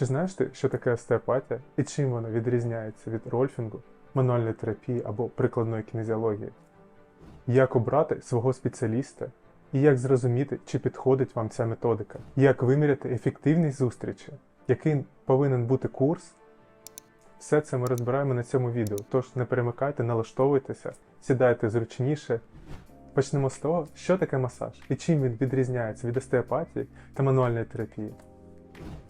Чи знаєш ти, що таке остеопатія і чим вона відрізняється від рольфінгу, мануальної терапії або прикладної кінезіології? Як обрати свого спеціаліста і як зрозуміти, чи підходить вам ця методика? Як виміряти ефективність зустрічі? Який повинен бути курс? Все це ми розбираємо на цьому відео, тож не перемикайте, налаштовуйтеся, сідайте зручніше. Почнемо з того, що таке масаж і чим він відрізняється від остеопатії та мануальної терапії.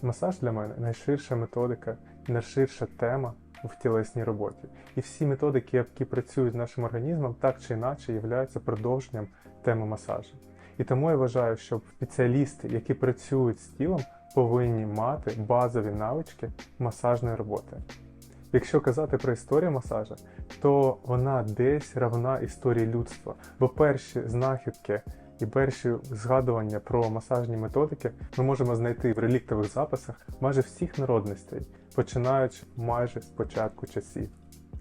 Масаж для мене найширша методика, найширша тема в тілесній роботі. І всі методики, які працюють з нашим організмом, так чи інакше являються продовженням теми масажу. І тому я вважаю, що спеціалісти, які працюють з тілом, повинні мати базові навички масажної роботи. Якщо казати про історію масажа, то вона десь равна історії людства, бо перші знахідки і перші згадування про масажні методики ми можемо знайти в реліктових записах майже всіх народностей, починаючи майже з початку часів.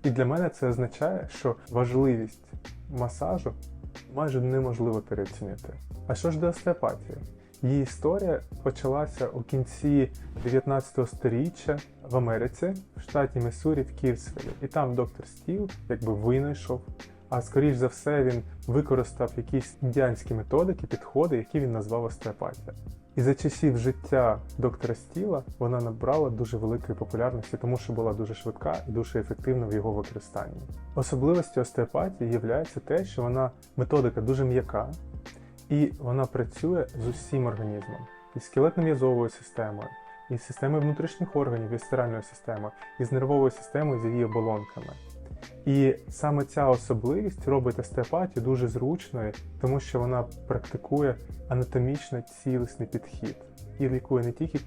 І для мене це означає, що важливість масажу майже неможливо переоцінити. А що ж до остеопатії? Її історія почалася у кінці 19 століття в Америці, в штаті Міссурі в Кірсвелі. І там доктор Стіл якби винайшов, а скоріш за все він використав якісь індіанські методики, підходи, які він назвав остеопатія. І за часів життя доктора Стіла вона набрала дуже великої популярності, тому що була дуже швидка і дуже ефективна в його використанні. Особливістю остеопатії є те, що вона методика дуже м'яка, і вона працює з усім організмом, і скелетно-м'язовою системою, і з системою внутрішніх органів, і стиральною системою, і з нервовою системою з її оболонками. І саме ця особливість робить остеопатію дуже зручною, тому що вона практикує анатомічно цілісний підхід і лікує не тільки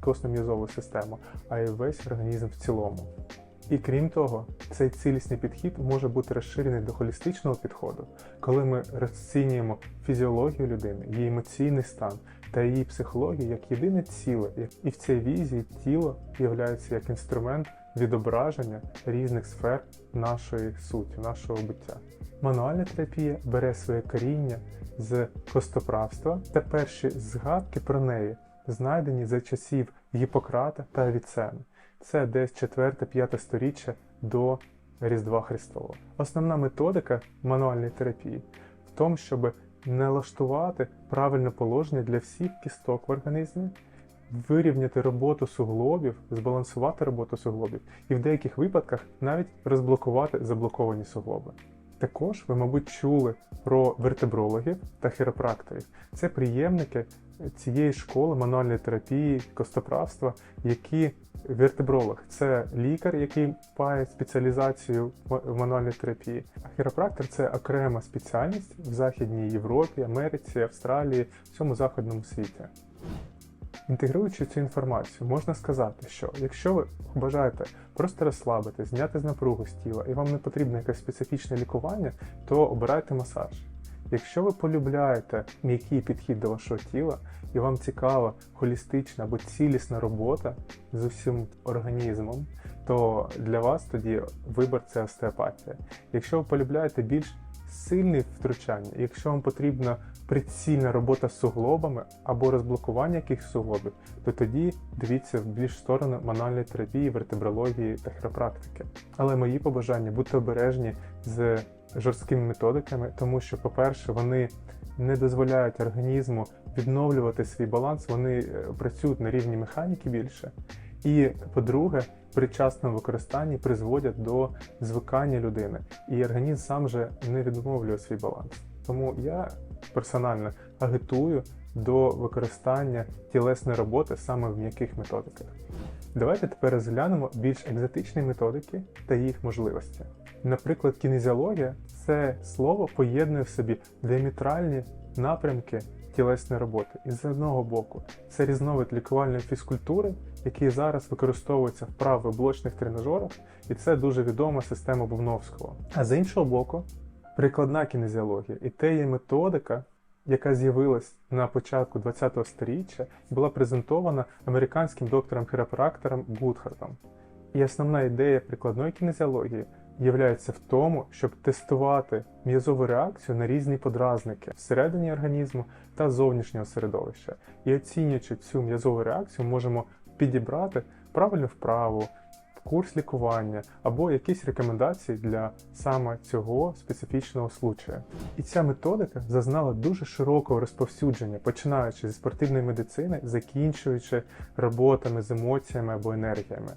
костно-м'язову систему, а й весь організм в цілому. І крім того, цей цілісний підхід може бути розширений до холістичного підходу, коли ми розцінюємо фізіологію людини, її емоційний стан та її психологію як єдине ціле, і в цій візії тіло є як інструмент відображення різних сфер нашої суті, нашого буття. Мануальна терапія бере своє коріння з костоправства та перші згадки про неї, знайдені за часів Гіппократа та Авіцена. Це десь 4-5 сторіччя до Різдва Христового. Основна методика мануальної терапії в тому, щоб налаштувати правильне положення для всіх кісток в організмі, вирівняти роботу суглобів, збалансувати роботу суглобів і в деяких випадках навіть розблокувати заблоковані суглоби. Також ви, мабуть, чули про вертебрологів та хіропракторів. Це приємники цієї школи мануальної терапії, костоправства, які вертебролог це лікар, який має спеціалізацію в мануальній терапії. А хіропрактор це окрема спеціальність в Західній Європі, Америці, Австралії, всьому західному світі. Інтегруючи цю інформацію, можна сказати, що якщо ви бажаєте просто розслабити, зняти з напругу з тіла і вам не потрібне якесь специфічне лікування, то обирайте масаж. Якщо ви полюбляєте м'який підхід до вашого тіла і вам цікава холістична або цілісна робота з усім організмом, то для вас тоді вибір це остеопатія. Якщо ви полюбляєте більш сильне втручання, якщо вам потрібна прицільна робота з суглобами або розблокування якихось суглобів, то тоді дивіться в більш сторону мануальної терапії, вертебрології та хіропрактики. Але мої побажання бути обережні з жорсткими методиками, тому що, по-перше, вони не дозволяють організму відновлювати свій баланс, вони е, працюють на рівні механіки більше. І по-друге, при частному використанні призводять до звикання людини, і організм сам же не відновлює свій баланс. Тому я персонально агітую до використання тілесної роботи саме в м'яких методиках. Давайте тепер розглянемо більш екзотичні методики та їх можливості. Наприклад, кінезіологія це слово поєднує в собі діаметральні напрямки тілесної роботи. І з одного боку, це різновид лікувальної фізкультури, який зараз використовується в блочних тренажерах, і це дуже відома система Бувновського. А з іншого боку, прикладна кінезіологія, і те є методика, яка з'явилась на початку ХХ століття була презентована американським доктором-хіропрактором Гудхартом. І основна ідея прикладної кінезіології являється в тому, щоб тестувати м'язову реакцію на різні подразники всередині організму та зовнішнього середовища. І оцінюючи цю м'язову реакцію, можемо підібрати правильну вправу, курс лікування або якісь рекомендації для саме цього специфічного случая. І ця методика зазнала дуже широкого розповсюдження, починаючи зі спортивної медицини, закінчуючи роботами з емоціями або енергіями.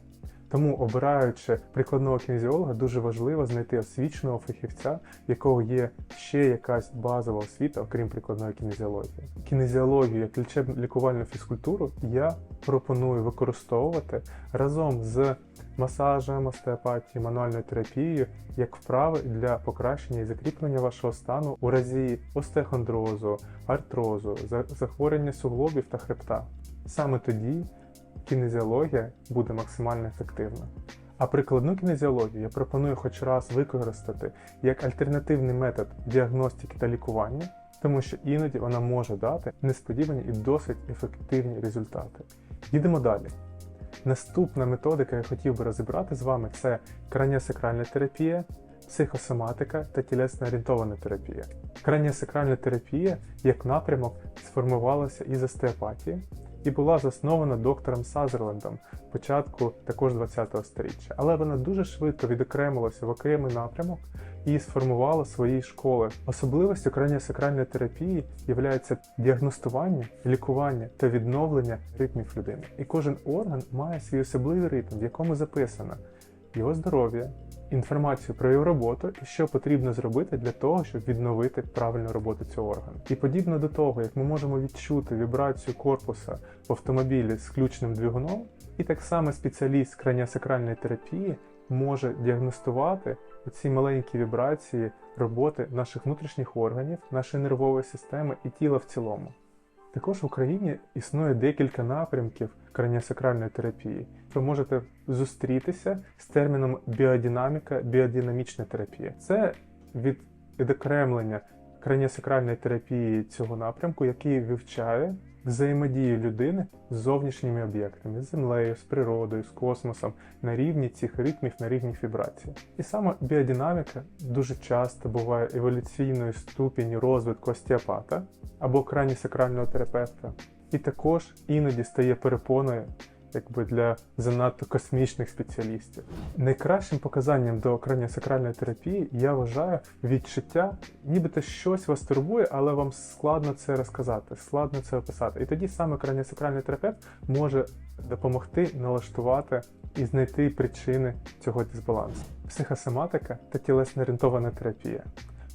Тому, обираючи прикладного кінезіолога, дуже важливо знайти освіченого фахівця, в якого є ще якась базова освіта, окрім прикладної кінезіології. Кінезіологію як лічебну лікувальну фізкультуру я пропоную використовувати разом з масажем, остеопатією, мануальною терапією як вправи для покращення і закріплення вашого стану у разі остеохондрозу, артрозу, захворювання суглобів та хребта. Саме тоді кінезіологія буде максимально ефективна. А прикладну кінезіологію я пропоную хоч раз використати як альтернативний метод діагностики та лікування, тому що іноді вона може дати несподівані і досить ефективні результати. Їдемо далі. Наступна методика, я хотів би розібрати з вами, це краніосакральна терапія, психосоматика та тілесно орієнтована терапія. Краніосакральна терапія як напрямок сформувалася із остеопатії і була заснована доктором Сазерлендом початку також 20-го століття. Але вона дуже швидко відокремилася в окремий напрямок і сформувала свої школи. Особливістю краніосакральної терапії є діагностування, лікування та відновлення ритмів людини. І кожен орган має свій особливий ритм, в якому записано його здоров'я, інформацію про його роботу і що потрібно зробити для того, щоб відновити правильну роботу цього органу. І подібно до того, як ми можемо відчути вібрацію корпуса в автомобілі з включеним двигуном, і так само спеціаліст краніосакральної терапії може діагностувати ці маленькі вібрації роботи наших внутрішніх органів, нашої нервової системи і тіла в цілому. Також в Україні існує декілька напрямків краніосакральної терапії. Ви можете зустрітися з терміном біодинаміка, біодинамічна терапія. Це від відокремлення краніосакральної терапії цього напрямку, який вивчає взаємодію людини з зовнішніми об'єктами, з землею, з природою, з космосом на рівні цих ритмів, на рівні вібрацій. І саме біодинаміка дуже часто буває еволюційною ступінь розвитку остеопата або краніосакрального терапевта, і також іноді стає перепоною якби для занадто космічних спеціалістів. Найкращим показанням до краніосакральної терапії я вважаю відчуття, нібито щось вас турбує, але вам складно це розказати, складно це описати. І тоді саме краніосакральний терапевт може допомогти налаштувати і знайти причини цього дисбалансу. Психосоматика та тілесно орієнтована терапія.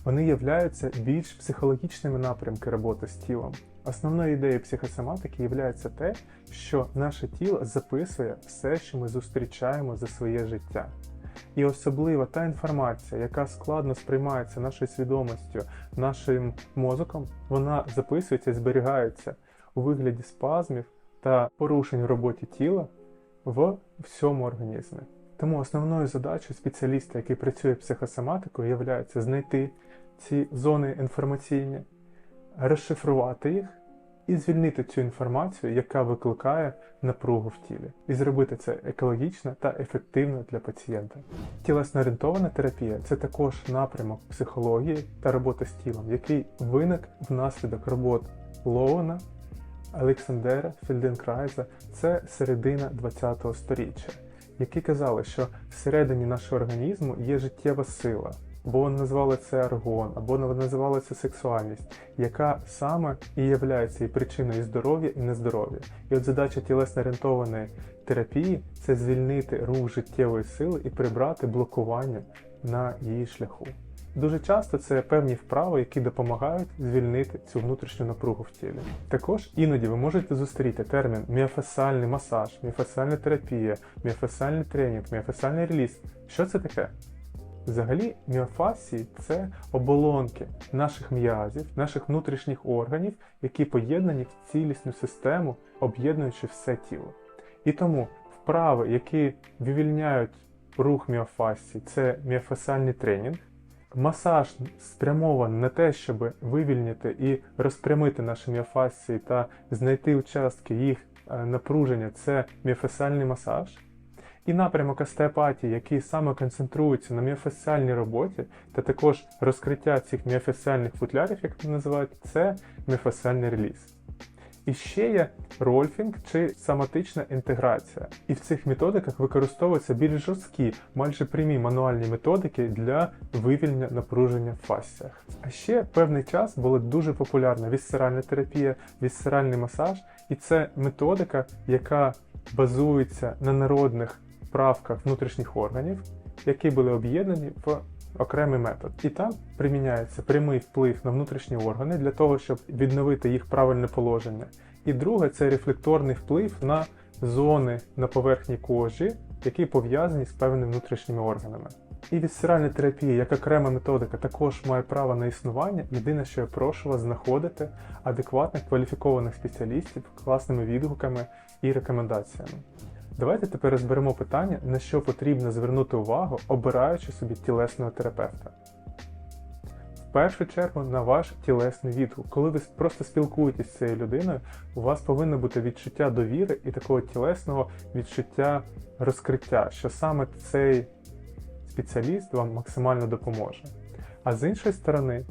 Вони являються більш психологічними напрямки роботи з тілом. Основною ідеєю психосоматики є те, що наше тіло записує все, що ми зустрічаємо за своє життя. І особливо та інформація, яка складно сприймається нашою свідомістю, нашим мозоком, вона записується і зберігається у вигляді спазмів та порушень в роботі тіла в всьому організмі. Тому основною задачею спеціаліста, який працює психосоматикою, є знайти ці зони інформаційні, розшифрувати їх і звільнити цю інформацію, яка викликає напругу в тілі, і зробити це екологічно та ефективно для пацієнта. Тілесно орієнтована терапія це також напрямок психології та роботи з тілом, який виник внаслідок робот Лоуна, Олександера Фельденкрайза, це середина ХХ століття, які казали, що всередині нашого організму є життєва сила вони називали це аргон, або називали це сексуальність, яка саме і є і причиною здоров'я і нездоров'я. І от задача тілесно орієнтованої терапії це звільнити рух життєвої сили і прибрати блокування на її шляху. Дуже часто це певні вправи, які допомагають звільнити цю внутрішню напругу в тілі. Також іноді ви можете зустріти термін міофасальний масаж, міофасальна терапія, міофасальний тренінг, міофасальний реліз. Що це таке? Взагалі, міофасії це оболонки наших м'язів, наших внутрішніх органів, які поєднані в цілісну систему, об'єднуючи все тіло. І тому вправи, які вивільняють рух міофасії, це міофасальний тренінг. Масаж спрямований на те, щоб вивільнити і розпрямити наші міофасії та знайти участки їх е, напруження це міофасальний масаж. І напрямок остеопатії, який саме концентрується на міофасціальній роботі, та також розкриття цих міофасціальних футлярів, як називають, це міофасціальний реліз. І ще є рольфінг чи соматична інтеграція. І в цих методиках використовуються більш жорсткі, майже прямі мануальні методики для вивільнення напруження в фасціях. А ще певний час була дуже популярна вісцеральна терапія, вісцеральний масаж, і це методика, яка базується на народних правках внутрішніх органів, які були об'єднані в окремий метод. І там приміняється прямий вплив на внутрішні органи для того, щоб відновити їх правильне положення. І друге це рефлекторний вплив на зони на поверхні кожі, які пов'язані з певними внутрішніми органами. І вісцеральна терапія як окрема методика також має право на існування. Єдине, що я прошу вас знаходити адекватних кваліфікованих спеціалістів класними відгуками і рекомендаціями. Давайте тепер розберемо питання, на що потрібно звернути увагу, обираючи собі тілесного терапевта. В першу чергу на ваш тілесний відгук. Коли ви просто спілкуєтесь з цією людиною, у вас повинно бути відчуття довіри і такого тілесного відчуття розкриття, що саме цей спеціаліст вам максимально допоможе. А з іншої сторони,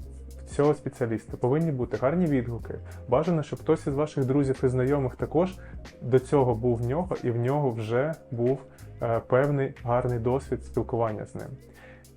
цього спеціаліста повинні бути гарні відгуки. Бажано, щоб хтось із ваших друзів і знайомих також до цього був в нього, і в нього вже був е, певний гарний досвід спілкування з ним.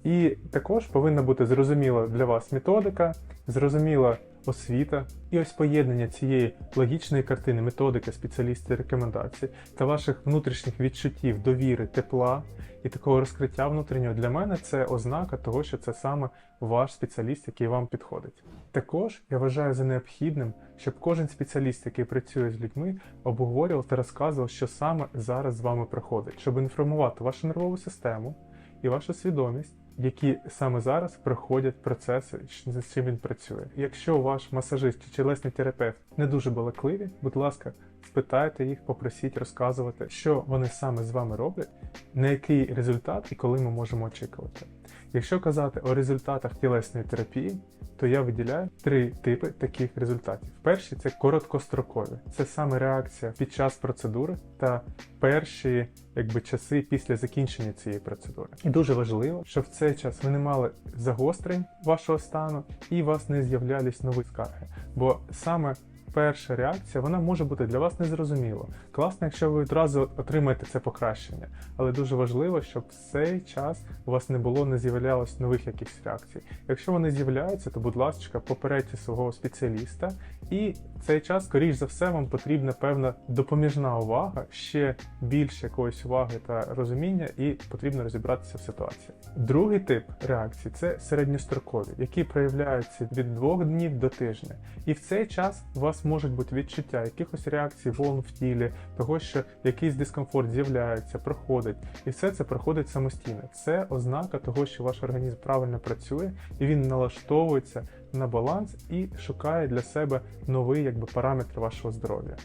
І також повинна бути зрозуміла для вас методика, зрозуміла освіта, і ось поєднання цієї логічної картини, методики, спеціалістів, рекомендацій та ваших внутрішніх відчуттів, довіри, тепла і такого розкриття внутрішнього для мене це ознака того, що це саме ваш спеціаліст, який вам підходить. Також я вважаю за необхідним, щоб кожен спеціаліст, який працює з людьми, обговорював та розказував, що саме зараз з вами проходить, щоб інформувати вашу нервову систему і вашу свідомість які саме зараз проходять процеси, з чим він працює. Якщо ваш масажист чи тілесний терапевт не дуже балакливі, будь ласка, спитайте їх, попросіть розказувати, що вони саме з вами роблять, на який результат і коли ми можемо очікувати. Якщо казати о результатах тілесної терапії, то я виділяю три типи таких результатів. Перші це короткострокові, це саме реакція під час процедури та перші якби часи після закінчення цієї процедури. І дуже важливо, щоб в цей час ви не мали загострень вашого стану і у вас не з'являлись нові скарги. Бо саме перша реакція вона може бути для вас незрозуміло. Класно, якщо ви одразу отримаєте це покращення, але дуже важливо, щоб в цей час у вас не було, не з'являлось нових якихось реакцій. Якщо вони з'являються, то будь ласка, попередьте свого спеціаліста, і в цей час, скоріш за все, вам потрібна певна допоміжна увага, ще більше якоїсь уваги та розуміння, і потрібно розібратися в ситуації. Другий тип реакції це середньострокові, які проявляються від двох днів до тижня. І в цей час у вас можуть бути відчуття якихось реакцій, волн в тілі, того, що якийсь дискомфорт з'являється, проходить, і все це проходить самостійно. Це ознака того, що ваш організм правильно працює і він налаштовується на баланс і шукає для себе новий якби параметр вашого здоров'я.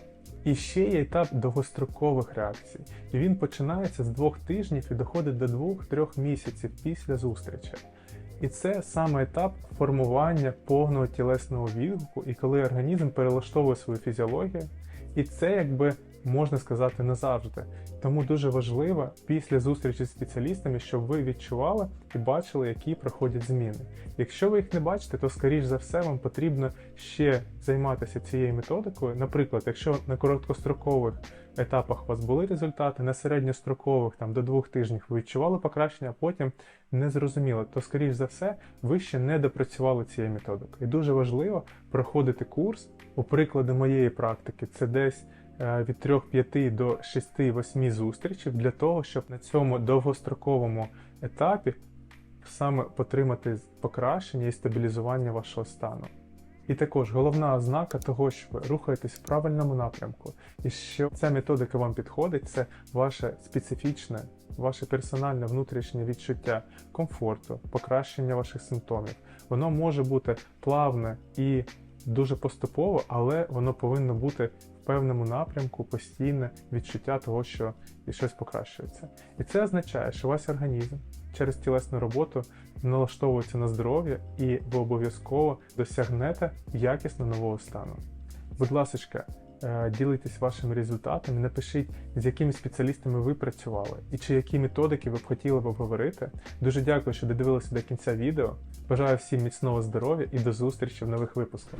І ще є етап довгострокових реакцій, і він починається з двох тижнів і доходить до двох-трьох місяців після зустрічі. І це саме етап формування повного тілесного відгуку, і коли організм перелаштовує свою фізіологію, і це якби можна сказати назавжди. Тому дуже важливо після зустрічі з спеціалістами, щоб ви відчували і бачили, які проходять зміни. Якщо ви їх не бачите, то скоріш за все вам потрібно ще займатися цією методикою. Наприклад, якщо на короткострокових етапах у вас були результати, на середньострокових там до двох тижнів ви відчували покращення, а потім не зрозуміли, то скоріш за все ви ще не допрацювали цією методикою. І дуже важливо проходити курс. У прикладі моєї практики, це десь від 3-5 до 6-8 зустрічей для того, щоб на цьому довгостроковому етапі саме потримати покращення і стабілізування вашого стану. І також головна ознака того, що ви рухаєтесь в правильному напрямку, і що ця методика вам підходить, це ваше специфічне, ваше персональне внутрішнє відчуття комфорту, покращення ваших симптомів. Воно може бути плавне і дуже поступово, але воно повинно бути в певному напрямку постійне відчуття того, що щось покращується. І це означає, що ваш організм через тілесну роботу налаштовується на здоров'я і ви обов'язково досягнете якісно нового стану. Будь ласка, ділитесь вашими результатами, напишіть, з якими спеціалістами ви працювали і чи які методики ви б хотіли б обговорити. Дуже дякую, що додивилися до кінця відео. Бажаю всім міцного здоров'я і до зустрічі в нових випусках.